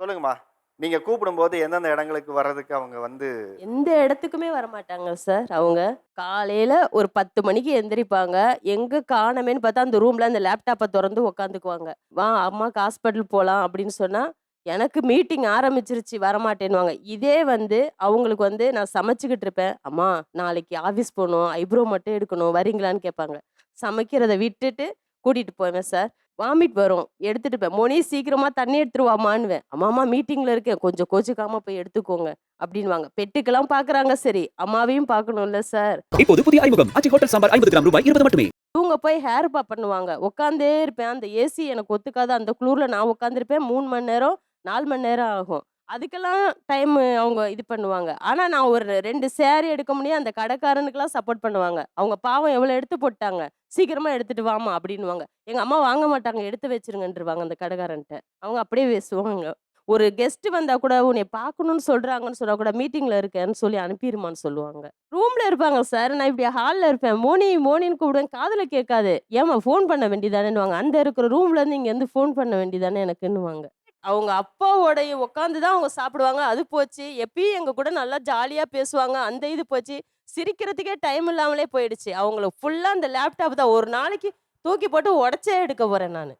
சொல்லுங்கம்மா. நீங்க கூப்பிடும்போது எந்தெந்த இடங்களுக்கு வர்றதுக்கு அவங்க வந்து எந்த இடத்துக்குமே வரமாட்டாங்க சார் அவங்க. காலையில ஒரு பத்து மணிக்கு எந்திரிப்பாங்க. எங்க காணமேன்னு பார்த்தா அந்த ரூம்ல அந்த லேப்டாப்பை திறந்து உக்காந்துக்குவாங்க. வா அம்மாக்கு ஹாஸ்பிட்டல் போகலாம் அப்படின்னு சொன்னா எனக்கு மீட்டிங் ஆரம்பிச்சிருச்சு வரமாட்டேன்னுவாங்க. இதே வந்து அவங்களுக்கு வந்து நான் சமைச்சுக்கிட்டு இருப்பேன். அம்மா நாளைக்கு ஆஃபீஸ் போகணும் ஐப்ரோ மட்டும் எடுக்கணும் வரீங்களான்னு கேட்பாங்க. சமைக்கிறத விட்டுட்டு கூட்டிட்டு போவேன் சார். வாமிட் வரும். எடுத்துட்டு போய் மோனி சீக்கிரமா தண்ணி எடுத்துருவாமான்னுவேன் அம்மாமா மீட்டிங்ல இருக்கேன். கொஞ்சம் கோச்சுக்காம போய் எடுத்துக்கோங்க. அப்படின்வாங்க பெட்டுக்கெல்லாம் பாக்குறாங்க. சரி அம்மாவையும் பார்க்கணும்ல சார். இப்போது புதிய அறிமுகம். அச்சி ஹோட்டல் சாம்பார் ஐம்பது கிராம் ரூபாய் இருபது மட்டுமே. இவங்க போய் ஹேர் பா பண்ணுவாங்க. உட்காந்தே இருப்பேன். அந்த ஏசி எனக்கு ஒத்துக்காத அந்த குளூர்ல நான் உட்காந்துருப்பேன் மூணு மணி நேரம் நாலு மணி நேரம் ஆகும். அதுக்கெல்லாம் டைம் அவங்க இது பண்ணுவாங்க. ஆனா நான் ஒரு ரெண்டு சேரீ எடுக்க முடியும் அந்த கடைக்காரனுக்கெல்லாம் சப்போர்ட் பண்ணுவாங்க. அவங்க பாவம் எவ்வளோ எடுத்து போட்டாங்க? சீக்கிரமா எடுத்துட்டு வாமா அப்படின்னுவாங்க. எங்க அம்மா வாங்க மாட்டாங்க எடுத்து வச்சிருங்கன்றவாங்க அந்த கடைக்காரன்ட்ட. அவங்க அப்படியே பேசுவாங்க. ஒரு கெஸ்ட் வந்தா கூட உன்னை பார்க்கணும்னு சொல்றாங்கன்னு சொன்னா கூட மீட்டிங்ல இருக்கேன்னு சொல்லி அனுப்பிடுமான்னு சொல்லுவாங்க. ரூம்ல இருப்பாங்க சார் நான் இப்படி ஹால்ல இருப்பேன். மோனி மோனின்னு கூப்பிடுவேன். காதுல கேட்காது. ஏமா ஃபோன் பண்ண வேண்டியதானேன்னுவாங்க. அந்த இருக்கிற ரூம்லேருந்து இங்கேருந்து ஃபோன் பண்ண வேண்டியதானே எனக்குன்னுவாங்க. அவங்க அப்பாவோடைய உட்காந்து தான் அவங்க சாப்பிடுவாங்க. அது போச்சு. எப்பயும் எங்கள் கூட நல்லா ஜாலியாக பேசுவாங்க. அந்த இது போச்சு. சிரிக்கிறதுக்கே டைம் இல்லாமலே போயிடுச்சு. அவங்களுக்கு ஃபுல்லாக அந்த லேப்டாப் தான் ஒரு நாளைக்கு தூக்கி போட்டு உடச்சே எடுக்க போகிறேன் நான்.